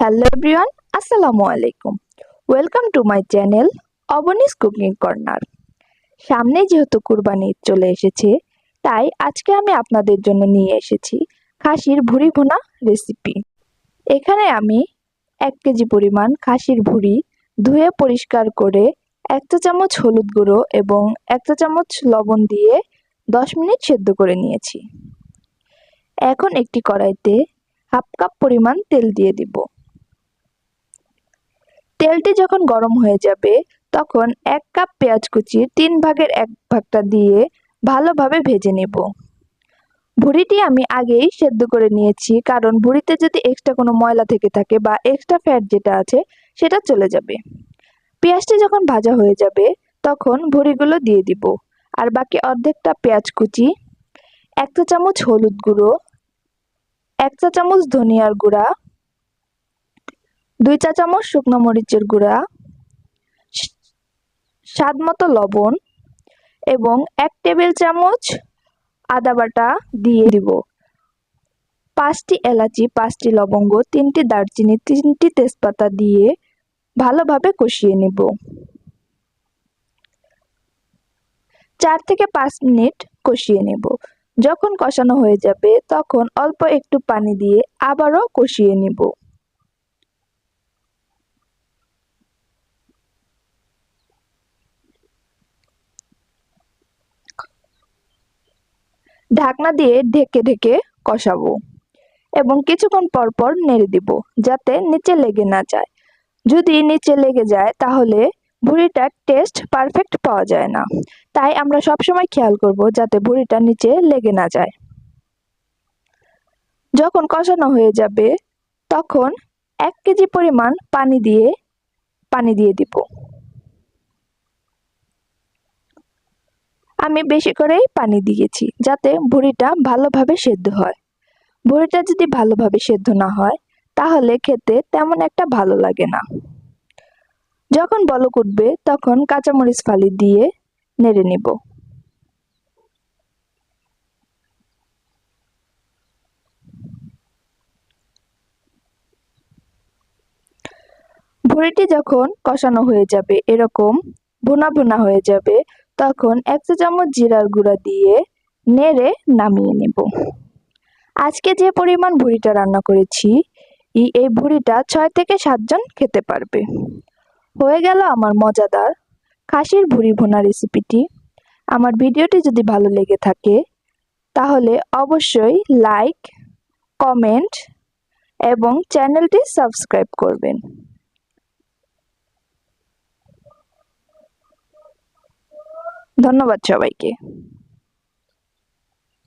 Hello everyone আসসালামু আলাইকুম welcome to my channel Abonis cooking corner সামনে যেহেতু কুরবানি চলে এসেছে, তাই আজকে আমি আপনাদের জন্য নিয়ে এসেছি খাসির ভুড়ি ভোনা রেসিপি এখানে আমি এক কেজি পরিমাণ খাসির ভুড়ি ধুয়ে পরিষ্কার করে এক চা চামচ হলুদ গুঁড়ো এবং এক চা চামচ লবণ দিয়ে দশ মিনিট সেদ্ধ করে নিয়েছি। এখন একটি কড়াইতে হাফ কাপ পরিমাণ তেল দিয়ে দিব। তেলটি যখন গরম হয়ে যাবে, তখন এক কাপ পেঁয়াজ কুচি তিন ভাগের এক ভাগটা দিয়ে ভালোভাবে ভেজে নেব। ভুড়িটি আমি আগেই সেদ্ধ করে নিয়েছি, কারণ ভুড়িতে যদি এক্সট্রা কোনো ময়লা থেকে থাকে বা এক্সট্রা ফ্যাট যেটা আছে, সেটা চলে যাবে। পেঁয়াজটি যখন ভাজা হয়ে যাবে, তখন ভুড়িগুলো দিয়ে দিব। আর বাকি অর্ধেকটা পেঁয়াজ কুচি, এক চা চামচ হলুদ গুঁড়ো, এক চা চামচ ধনিয়ার গুঁড়া দুই চা চামচ শুকনো মরিচের গুঁড়া, স্বাদ মতো লবণ এবং এক টেবিল চামচ আদা বাটা দিয়ে দিব। পাঁচটি এলাচি, পাঁচটি লবঙ্গ, তিনটি দারচিনি, তিনটি তেজপাতা দিয়ে ভালোভাবে কষিয়ে নেব। চার থেকে পাঁচ মিনিট কষিয়ে নেব। যখন কষানো হয়ে যাবে, তখন অল্প একটু পানি দিয়ে আবারও কষিয়ে নেব। ঢাকনা দিয়ে ঢেকে ঢেকে কষাবো এবং কিছুক্ষণ পর পর নেড়ে দিব যাতে নিচে লেগে না যায়। যদি নিচে লেগে যায়, তাহলে ভুড়িটার টেস্ট পারফেক্ট পাওয়া যায় না। তাই আমরা সবসময় খেয়াল করব যাতে ভুড়িটা নিচে লেগে না যায়। যখন কষানো হয়ে যাবে, তখন এক কেজি পরিমাণ পানি দিয়ে পানি দিয়ে দিব। আমি বেশি করেই পানি দিয়েছি যাতে ভুড়িটা ভালোভাবে সেদ্ধ হয়। ভুড়িটা যদি ভালোভাবে সেদ্ধ না হয়, তাহলে খেতে তেমন একটা ভালো লাগে না। যখন বলক উঠবে, তখন কাঁচামরিচ ফালি দিয়ে নেড়ে নিব। ভুড়িটি যখন কষানো হয়ে যাবে, এরকম ভুনা ভুনা হয়ে যাবে তখন এক চা চামচ জিরার গুঁড়া দিয়ে নেড়ে নামিয়ে নেব। আজকে যে পরিমাণ ভুড়িটা রান্না করেছি এই ভুড়িটা ছয় থেকে সাতজন খেতে পারবে। হয়ে গেল আমার মজাদার খাসির ভুড়ি ভুনা রেসিপিটি। আমার ভিডিওটি যদি ভালো লেগে থাকে, তাহলে অবশ্যই লাইক, কমেন্ট এবং চ্যানেলটি সাবস্ক্রাইব করবেন। ধন্যবাদ সবাইকে।